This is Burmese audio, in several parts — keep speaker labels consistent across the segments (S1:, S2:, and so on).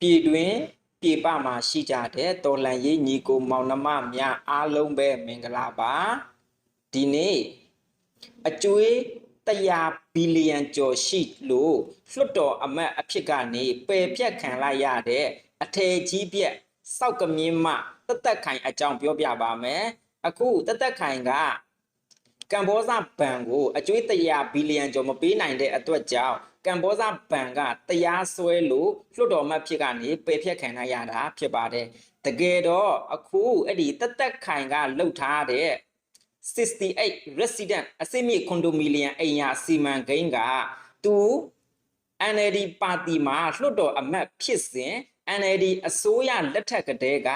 S1: ပြည်တွင်ပြည်ပမှာရှိကြတဲ့တော်လန်ရေးညီကိုမောင်နှမများအားလုံးပဲမင်္ဂလာပါဒီနေ့အကျွေး100ဘီလီယံကျော်ရှိလို့လွှတ်တော်အမတ်အဖြစ်ကနေပယ်ဖြတ်ခံလိုက်ရတဲ့အထည်ကြီးပြက်စောက်ကမြင်းမတသက်ခိုင်အကြောင်းပြောပြပါမယ်အခုတသက်ခိုင်က ကမ်ဘောဇဘဏ်ကိုအကျွေး100ဘီလီယံကျော်မပေးနိုင်တဲ့အတွက်ကြောင့်ကမ်ဘောဇဘဏ်ကတရားစွဲလို့လွှတ်တော်မှတ်ဖြစ်ကနေပယ်ဖျက်ခံရတာဖြစ်ပါတယ်။တကယ်တော့အခုအဲ့ဒီတသက်ခိုင်ကလှုပ်ထားတဲ့68 resident အစိမြင့်ကွန်ဒိုမီလီယံအိမ်ယာစီမံကိန်းကသူ NLD ပါတီမှာလွှတ်တော်အမတ်ဖြစ်စဉ် NLD အစိုးရလက်ထက်ကတည်းက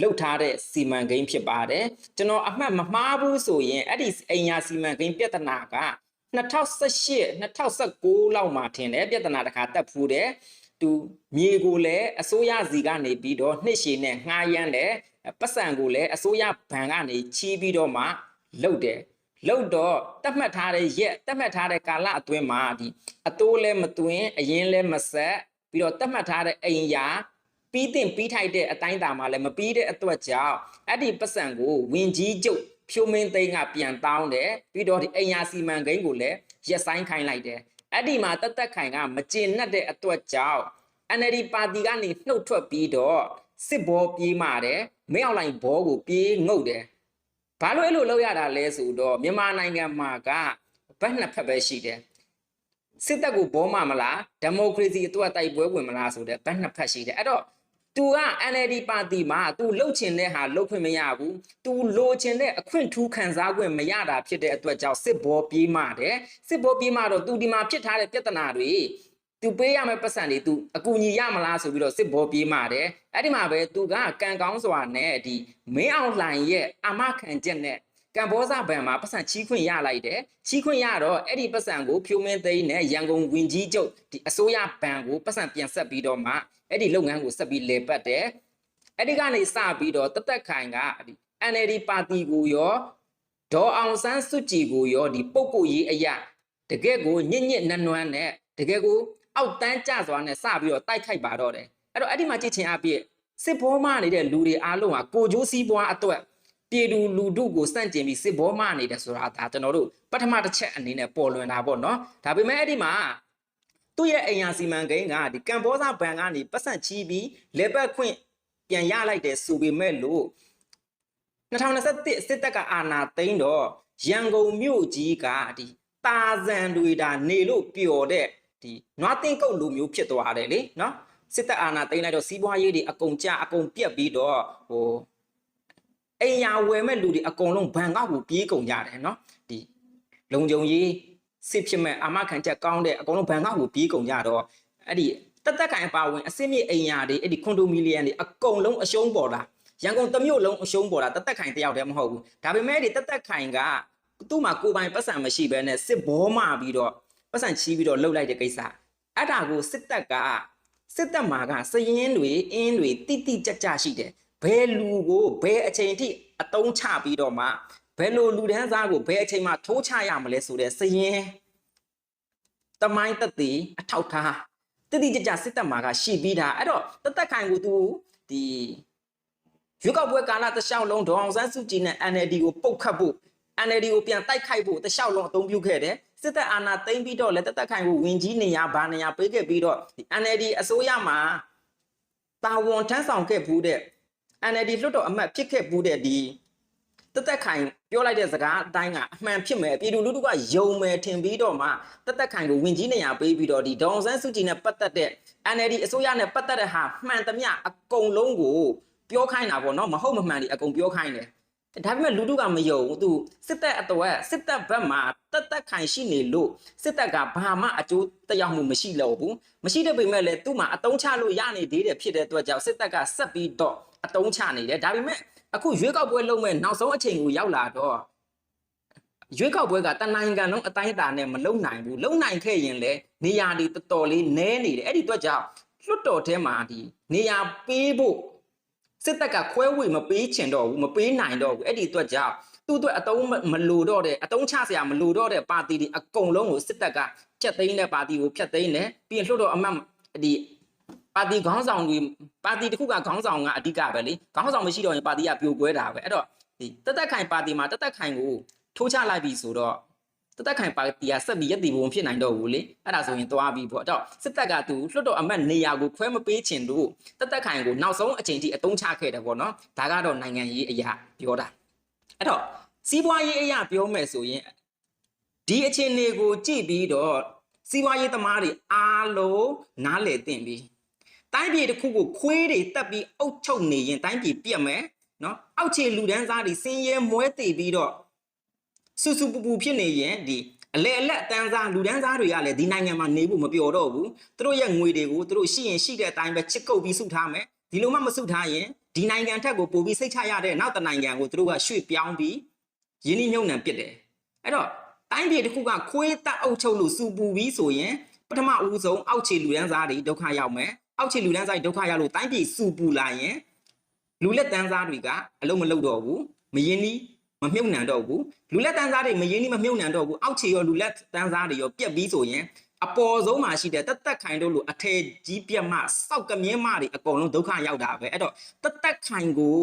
S1: လှုပ်ထားတဲ့စီမံကိန်းဖြစ်ပါတယ်ကျွန်တော်အမှတ်မမှားဘူးဆိုရင်အဲ့ဒီအိမ်ယာစီမံကိန်းပြဿနာက2018 2019လောက်မှာထင်တယ်ပြဿနာတစ်ခါတက်ဖူးတယ်သူမြေကိုလည်းအစိုးရစီကနေပြီးတော့နှစ်ရှည်နဲ့ငှားရမ်းတယ်ပတ်စံကိုလည်းအစိုးရဘဏ်ကနေချီးပြီးတော့မှလှုပ်တယ်လှုပ်တော့တတ်မှတ်ထားတဲ့ရက်တတ်မှတ်ထားတဲ့ကာလအတွင်းမှာဒီအတိုးလည်းမသွင်းအရင်လည်းမဆက်ပြီးတော့တတ်မှတ်ထားတဲ့အိမ်ယာ ပြီးတင်ပြီးထိုက်တဲ့အတိုင်းတာမှလည်းမပြီးတဲ့အတွက်ကြောင့်အဲ့ဒီပတ်စံကိုဝင်ကြီးကျုပ်ဖြိုးမင်းသိန်းကပြန်တောင်းတယ်ပြီးတော့ဒီအိမ်ယာစီမံကိန်းကိုလည်းရက်ဆိုင်ခိုင်းလိုက်တယ်အဲ့ဒီမှာတတ်သက်ခိုင်ကမကျေနပ်တဲ့အတွက်ကြောင့် NLD ပါတီကနေနှုတ်ထွက်ပြီးတော့စစ်ဘောပြေးမာတယ်မင်းအောင်လိုင်ဘောကိုပြေးငုတ်တယ်ဘာလို့အဲ့လိုလုပ်ရတာလဲဆိုတော့မြန်မာနိုင်ငံမှာကဘက်နှစ်ဖက်ပဲရှိတယ်စစ်တပ်ကိုဘောမမလားဒီမိုကရေစီအတွက်တိုက်ပွဲဝင်မလားဆိုတဲ့ဘက်နှစ်ဖက်ရှိတယ်အဲ့တော့ तू က NLD ပါတီမှာ तू လှုပ်ချင်တဲ့ဟာလှုပ်ခွင့်မရဘူး तू လိုချင်တဲ့အခွင့်ထူးခံစားခွင့်မရတာဖြစ်တဲ့အတွက်ကြောင့်စစ်ဘောပြေးမာတယ်စစ်ဘောပြေးမာတော့ तू ဒီမှာဖြစ်ထားတဲ့ပြဿနာတွေ तू ပေးရမယ့်ပတ်စံတွေ तू အကူအညီရမလားဆိုပြီးတော့စစ်ဘောပြေးမာတယ်အဲ့ဒီမှာပဲ तू ကကံကောင်းစွာနဲ့ဒီမင်းအောင်လှိုင်ရဲ့အာမခံချက်နဲ့ကံဘောဇဘဏ်မှာပတ်စံချီးခွင့်ရလိုက်တယ်ချီးခွင့်ရတော့အဲ့ဒီပတ်စံကိုဖြိုးမင်းသိန်းနဲ့ရန်ကုန်ဝင်ကြီးချုပ်ဒီအစိုးရဘဏ်ကိုပတ်စံပြန်ဆက်ပြီးတော့မှ အဲ့ဒီလုပ်ငန်းကိုဆက်ပြီးလေပတ်တယ်အဲ့ဒီကနေစပြီးတော့တသက်ခိုင်ကဒီ NLD ပါတီကိုရောဒေါ်အောင်ဆန်းစုကြည်ကိုရောဒီပုတ်ကိုရေးအရာတကယ့်ကိုညစ်ညစ်နန်းနွမ်းနဲ့တကယ်ကိုအောက်တန်းကျစွာနဲ့စပြီးတော့တိုက်ခိုက်ပါတော့တယ်အဲ့တော့အဲ့ဒီမှာကြည့်ချင်အပြည့်စစ်ဘောမနေတဲ့လူတွေအားလုံးဟာကိုကြိုးစည်းပွားအတွက်ပြည်သူလူထုကိုစန့်ကျင်ပြီးစစ်ဘောမနေတယ်ဆိုတာဒါကျွန်တော်တို့ပထမတစ်ချက်အနေနဲ့ပေါ်လွင်တာပေါ့နော်ဒါပေမဲ့အဲ့ဒီမှာ သူ့ရဲ့အိမ်ယာစီမံကိန်းကဒီကမ်ဘောဇာဘဏ်ကနေပတ်စံချီးပြီးလက်ပတ်ခွင့်ပြန်ရလိုက်တယ်ဆိုပေမဲ့လို့2021စစ်တပ်ကအာဏာသိမ်းတော့ရန်ကုန်မြို့ကြီးကဒီတာဇန်တွေဒါနေလို့ပျော်တဲ့ဒီနွားတင်ကုတ်လူမျိုးဖြစ်သွားတယ်လေနော်စစ်တပ်အာဏာသိမ်းလိုက်တော့စီးပွားရေးတွေအကုန်ကျအကုန်ပြက်ပြီးတော့ဟိုအိမ်ယာဝယ်မဲ့လူတွေအကုန်လုံးဘန်ကောက်ကိုပြေးကုန်ကြတယ်နော်ဒီလုံခြုံရေး စစ်ဖြစ်မဲ့အာမခံချက်ကောင်းတဲ့အကုန်လုံးဘန်ကောက်ကိုပြေးကုန်ကြတော့အဲ့ဒီတက်တက်ကန်အပါဝင်အစင်းမြင့်အိမ်ယာတွေအဲ့ဒီကွန်ဒိုမီလီယံတွေအကုန်လုံးအရှုံးပေါ်လာရန်ကုန်တစ်မြို့လုံးအရှုံးပေါ်လာတက်တက်ခိုင်တယောက်တည်းမဟုတ်ဘူးဒါပေမဲ့ဒီတက်တက်ခိုင်ကသူ့မှာကိုယ်ပိုင်ပတ်စံမရှိဘဲနဲ့စစ်ဘောမပြီးတော့ပတ်စံချီးပြီးတော့လှုပ်လိုက်တဲ့ကိစ္စအဲ့ဒါကိုစစ်တပ်ကစစ်တပ်မှာကစရင်တွေအင်းတွေတိတိကြကြရှိတယ်ဘယ်လူကိုဘယ်အချိန်ထိအတုံးချပြီးတော့မှ ဘယ်လိုလူဒန်းစားကိုဘယ်အချိန်မှထိုးချရမလဲဆိုတဲ့စရင်တမိုင်းတက်တည်အထောက်ထားတတိကြကြစစ်တပ်မှာကရှိပြီးတာအဲ့တော့တသက်ခိုင်ကိုသူဒီရွေးကောက်ပွဲကာလတစ်လျှောက်လုံးဒေါအောင်ဆန်းစုကြည်နဲ့ NLD ကိုပုတ်ခတ်ဖို့ NLD ကိုပြန်တိုက်ခိုက်ဖို့တစ်လျှောက်လုံးအသုံးပြုခဲ့တယ်စစ်တပ်အာဏာသိမ်းပြီးတော့လည်းတသက်ခိုင်ကိုဝင်ကြီးနေရဘာနေရပေးခဲ့ပြီးတော့ဒီ NLD အစိုးရမှာတာဝန်ထမ်းဆောင်ခဲ့ဘူးတဲ့ NLD လွှတ်တော်အမတ်ဖြစ်ခဲ့ဘူးတဲ့ဒီ တသက်ခိုင်ပြောလိုက်တဲ့စကားအတိုင်းကအမှန်ဖြစ်မယ်ပြည်သူလူထုကယုံမယ်ထင်ပြီးတော့မှတသက်ခိုင်ကိုဝင်ကြီးနေရပေးပြီးတော့ဒီဒေါအောင်ဆန်းစုကြည်နဲ့ပတ်သက်တဲ့ NLD အစိုးရနဲ့ပတ်သက်တဲ့ဟာမှန်သမျှအကုန်လုံးကိုပြောခိုင်းတာပေါ့နော်မဟုတ်မမှန်ဒီအကုန်ပြောခိုင်းတယ်ဒါပေမဲ့လူထုကမယုံဘူးသူစစ်တပ်အတွက်စစ်တပ်ဘက်မှာတက်တက်ခိုင်ရှိနေလို့စစ်တပ်ကဘာမှအကျိုးတရားမှုမရှိတော့ဘူးမရှိတဲ့ပေမဲ့လည်းသူ့မှာအတုံးချလို့ရနေသေးတယ်ဖြစ်တဲ့အတွက်ကြောင့်စစ်တပ်ကဆက်ပြီးတော့အတုံးချနေတယ်ဒါပေမဲ့ အခုရွေးကောက်ပွဲလုပ်မဲ့နောက်ဆုံးအချိန်ကိုရောက်လာတော့ရွေးကောက်ပွဲကတနိုင်ငံလုံးအတိုင်းအတာနဲ့မလုံနိုင်ဘူးလုံနိုင်ခဲ့ရင်လည်းနေရာဒီတော်တော်လေးနည်းနေတယ်အဲ့ဒီအတွက်ကြောင့်လွတ်တော်ထဲမှာဒီနေရာပေးဖို့စစ်တပ်ကခွဲဝေမပေးချင်တော့ဘူးမပေးနိုင်တော့ဘူးအဲ့ဒီအတွက်ကြောင့်သူ့အတွက်အတုံးမလိုတော့တဲ့အတုံးချစရာမလိုတော့တဲ့ပါတီတွေအကုန်လုံးကိုစစ်တပ်ကဖျက်သိမ်းတဲ့ပါတီကိုဖျက်သိမ်းတယ်ပြီးရင်လွှတ်တော်အမတ်ဒီ ပါတီခေါင်းဆောင်တွေပါတီတစ်ခုကခေါင်းဆောင်ကအဓိကပဲလေခေါင်းဆောင်မရှိတော့ရင်ပါတီကပြိုကွဲတာပဲအဲ့တော့ဒီတသက်ခိုင်ပါတီမှာတသက်ခိုင်ကိုထိုးချလိုက်ပြီဆိုတော့တသက်ခိုင်ပါတီကဆက်ပြီးရည်တည်ပုံဖြစ်နိုင်တော့ဘူးလေအဲ့ဒါဆိုရင်သွားပြီပေါ့အဲ့တော့စစ်တပ်ကသူလွှတ်တော်အမတ်နေရာကိုခွဲမပေးချင်လို့တသက်ခိုင်ကိုနောက်ဆုံးအချိန်ထိအတုံးချခဲ့တယ်ပေါ့နော်ဒါကတော့နိုင်ငံရေးအရာပြောတာအဲ့တော့စီးပွားရေးအရာပြောမယ်ဆိုရင်ဒီအခြေအနေကိုကြည့်ပြီးတော့စီးပွားရေးသမားတွေအားလုံးနားလည်သင့်ပြီ တိုင်းပြည်တစ်ခုကိုခွေးတွေတက်ပြီးအုပ်ချုပ်နေရင်တိုင်းပြည်ပြတ်မယ်နော်အောက်ခြေလူဒန်းစားတွေစင်းရဲမွဲတည်ပြီးတော့ဆူဆူပူပူဖြစ်နေရင်ဒီအလေအလက်အတန်းစားလူဒန်းစားတွေကလည်းဒီနိုင်ငံမှာနေဖို့မပြောတော့ဘူးသူတို့ရဲ့ငွေတွေကိုသူတို့ရှိရင်ရှိတဲ့အတိုင်းပဲချစ်ကုပ်ပြီးစုထားမယ်ဒီလိုမှမစုထားရင်ဒီနိုင်ငံထက်ကိုပို့ပြီးစိတ်ချရတဲ့နောက်တစ်နိုင်ငံကိုသူတို့ကရွှေ့ပြောင်းပြီးယင်းနှိမ့်ညုံနှံပစ်တယ်အဲ့တော့တိုင်းပြည်တစ်ခုကခွေးတက်အုပ်ချုပ်လို့စူပူပြီးဆိုရင်ပထမဦးဆုံးအောက်ခြေလူဒန်းစားတွေဒုက္ခရောက်မယ် အောက်ခြေလူတန်းဆိုင်ဒုက္ခရောက်လို့တိုင်းပြည်စူပူလာရင်လူလက်တန်းစားတွေကအလုံးမလုံးတော့ဘူးမယင်းနီးမမြုပ်နှံတော့ဘူးလူလက်တန်းစားတွေမယင်းနီးမမြုပ်နှံတော့ဘူးအောက်ခြေရောလူလက်တန်းစားတွေရောပြက်ပြီးဆိုရင်အပေါ်ဆုံးမှာရှိတဲ့တက်တက်ခိုင်တို့လိုအထည်ကြီးပြက်မှစောက်ကမြဲမတွေအကုန်လုံးဒုက္ခရောက်တာပဲအဲ့တော့တက်တက်ခိုင်ကို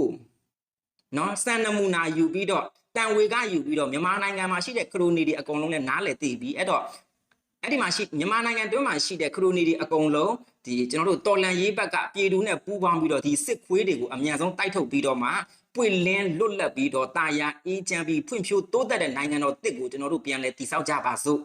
S1: နော်စံနမူနာယူပြီးတော့တန်ဝေကယူပြီးတော့မြန်မာနိုင်ငံမှာရှိတဲ့ခရိုနီတွေအကုန်လုံးနဲ့နားလည်သိပြီးအဲ့တော့ အဲ့ဒီမှာရှိမြန်မာနိုင်ငံတွင်းမှာရှိတဲ့ခရိုနီတွေအကုန်လုံးဒီကျွန်တော်တို့တော်လန်ရေးဘက်ကပြည်သူနဲ့ပူးပေါင်းပြီးတော့ဒီစစ်ခွေးတွေကိုအမြန်ဆုံးတိုက်ထုတ်ပြီးတော့မှပွင့်လင်းလွတ်လပ်ပြီးတော့တာယာအေးချမ်းပြီးဖွံ့ဖြိုးတိုးတက်တဲ့နိုင်ငံတော်တစ်ကိုကျွန်တော်တို့ပြန်လည်တည်ဆောက်ကြပါစို့